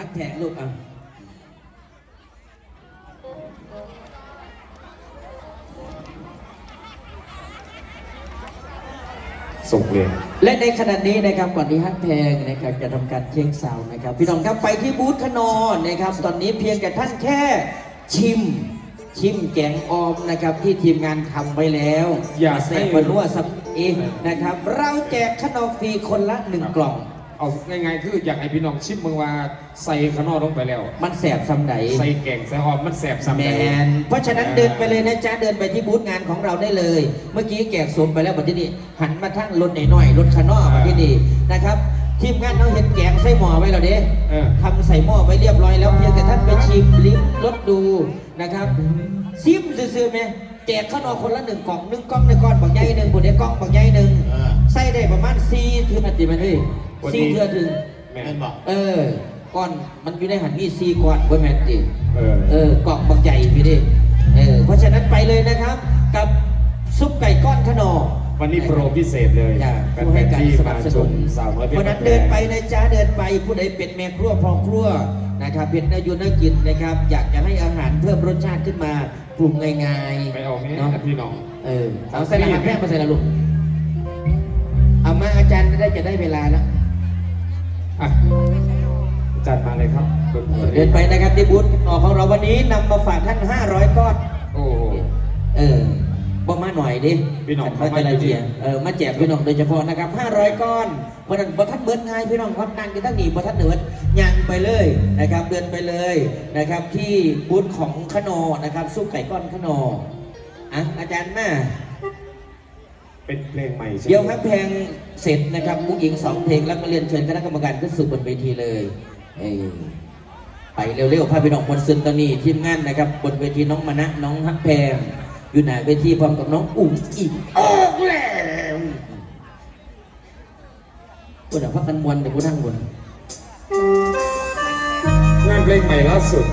ฮักแขกลูกเอาส่งเรียนและในขณะนี้นะครับก่อนที่ฮักแพงนะครับจะทำการเช็คซาวน์นะครับ พี่น้องครับไปที่บูธขนอนนะครับ ตอนนี้เพียงแต่ท่านแค่ชิม ชิมแกงออมนะครับ ที่ทีมงานทำไว้แล้ว อยากให้เสร็จบนนัวสับเองนะครับ เราแจกขนมฟรีคนละหนึ่งกล่อง เอาง่ายๆคืออยากให้พี่น้องชิมเมืองว่าใส่ขางนอกลงไปแล้ว มันแสบซ้ำไหนใส่แกงใส่หอมมันแสบซ้ำแมใดนเพราะฉะนั้นเดินไปเลยนะจ๊ะเดินไปที่บูธงานของเราได้เลย เมื่อกี้แจกสมไปแล้วบัดที่นี่หันมาทั้งรถหน่อยๆรถขานอกบัดที่นี่นะครับทีมงานเราเห็นแกงใส่หม้อไว้แล้วเด้เออ ทำใส่หม้อไว้เรียบร้อยแล้วเพียงแต่ท่านไปชิมลิ้มรสดูนะครับซิมซื่อๆไหมแจกข้าวนอกคนละหนึ่งกล่องหนึ่งกล่องในก้อนบักใหญ่หนึ่งบนในกล่องบักใหญ่หนึ่งใส่ได้ประมาณสี่ถึงนาทีมันเลย วันนี้สี่เทือถึงแม่แม่นบอกเออ ก้อนมันอยู่ในหันนี่สี่ก้อนเพื่อแมนจีเออ เออกล่องบักใหญ่พี่ดิเออเพราะฉะนั้นไปเลยนะครับ กับซุปไก่ก้อนขนอวันนี้โปรพิเศษเลยอย่ากันผู้ให้การที่สมานับสชนุมนสาวน้อยเพราะฉะนั้นเดินไปนะจ๊ะเดินไปผู้ใดเป็นแม่ครัวพ่อครัวนะครับเป็นนายุนกินนะครับ อยากจะให้อาหารเพิ่มรสชาติขึ้นมาปรุงง่ายๆไปเอาแม่เนาะพี่น้อง เออเอาใส่รหัสแม่มาใส่ละลูกเอามาอาจารย์ได้จะได้เวลาแล้ว อะจัดมาเลยครับเดินไปนะครับที่บูธออกของเราวันนี้นำมาฝากท่าน 500 ก้อน โอ้โหเออบอกมาหน่อยดิพี่น้องเขาจะได้เทียงเออมาแจกพี่น้องโดยเฉพาะนะครับ 500 ก้อนเพราะฉะนั้นบท่านเบิร์ดง่ายพี่น้องครับนั่งกันตั้งหนีบท่านเหนือยังไปเลยนะครับ เดินไปเลยนะครับ ที่บูธของขนอนะครับซุปไก่ก้อนขนออะอาจารย์มา เป็นเพลงใหม่ใช่ไหมเดี๋ยวครับเพลงเสร็จนะครับมุกหญิงสองเพลงแล้วก็เรียนเชิญคณะกรรมการขึ้นสู่บนเวทีเลยเออไปเร็วๆพาพี่น้องบนซึนตอนนี้ทีมงานนะครับ บนเวทีน้องมณะน้องฮักแพงอยู่หน้าเวทีพร้อมกับน้องอุ่มอิ่มออกแล้วกูเดี๋ยวพักกันมวนเดี๋ยวกูทั้งมวนงานเพลงใหม่ล่าสุด